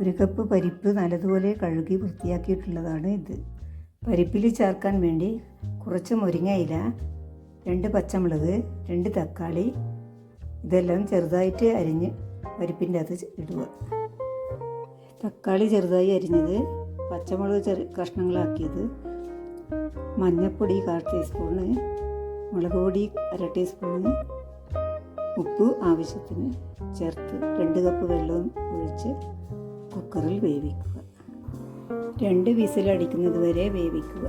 ഒരു കപ്പ് പരിപ്പ് നല്ലതുപോലെ കഴുകി വൃത്തിയാക്കിയിട്ടുള്ളതാണ് ഇത്. പരിപ്പിൽ ചേർക്കാൻ വേണ്ടി കുറച്ച് മുരിങ്ങയില രണ്ട് പച്ചമുളക് രണ്ട് തക്കാളി ഇതെല്ലാം ചെറുതായിട്ട് അരിഞ്ഞ് പരിപ്പിന്റെ അകത്ത് ഇടുക. തക്കാളി ചെറുതായി അരിഞ്ഞത് പച്ചമുളക് ചെറു കഷ്ണങ്ങളാക്കിയത് മഞ്ഞൾപ്പൊടി കാൽ ടീസ്പൂണ് മുളക് പൊടി അര ടീസ്പൂണ് ഉപ്പ് ആവശ്യത്തിന് ചേർത്ത് രണ്ട് കപ്പ് വെള്ളവും ഒഴിച്ച് കുക്കറിൽ വേവിക്കുക. രണ്ട് വിസിലടിക്കുന്നത് വരെ വേവിക്കുക.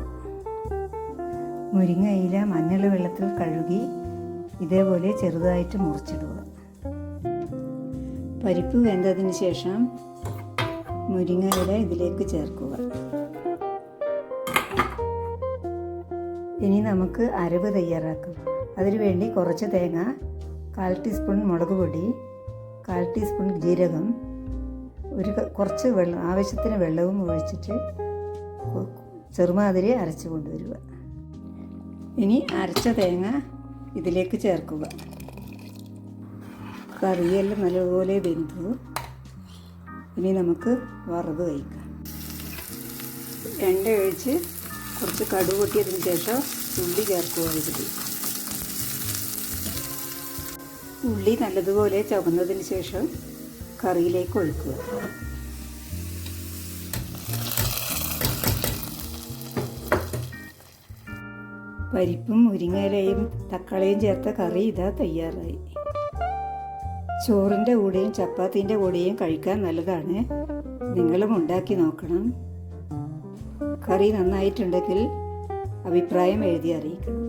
മുരിങ്ങയില മഞ്ഞൾ വെള്ളത്തിൽ കഴുകി ഇതേപോലെ ചെറുതായിട്ട് മുറിച്ചിടുക. പരിപ്പ് വെന്തതിന് ശേഷം മുരിങ്ങയില ഇതിലേക്ക് ചേർക്കുക. ഇനി നമുക്ക് അരവ് തയ്യാറാക്കാം. അതിനുവേണ്ടി കുറച്ച് തേങ്ങ കാൽ ടീസ്പൂൺ മുളക് പൊടി കാൽ ടീസ്പൂൺ ജീരകം ഒരു കുറച്ച് വെള്ളം ആവശ്യത്തിന് വെള്ളവും ഒഴിച്ചിട്ട് ചെറുമാതിരി അരച്ച് കൊണ്ടുവരിക. ഇനി അരച്ച തേങ്ങ ഇതിലേക്ക് ചേർക്കുക. കറിയെല്ലാം നല്ലപോലെ വെന്തു. ഇനി നമുക്ക് വറവ് കഴിക്കാം. എണ്ണ ഒഴിച്ച് കുറച്ച് കടുക് പൊട്ടിയതിന് ശേഷം ഉള്ളി ചേർക്കുക ഇതിൽ ഉള്ളി നല്ലതുപോലെ ചവന്നതിന് ശേഷം കറിയിലേക്ക് ഒഴിക്കുക. പരിപ്പും മുരിങ്ങയിലയും തക്കാളിയും ചേർത്ത കറി ഇതാ തയ്യാറായി. ചോറിന്റെ കൂടെയും ചപ്പാത്തിന്റെ കൂടെയും കഴിക്കാൻ നല്ലതാണ്. നിങ്ങളും ഉണ്ടാക്കി നോക്കണം. കറി നന്നായിട്ടുണ്ടെങ്കിൽ അഭിപ്രായം എഴുതി അറിയിക്കണം.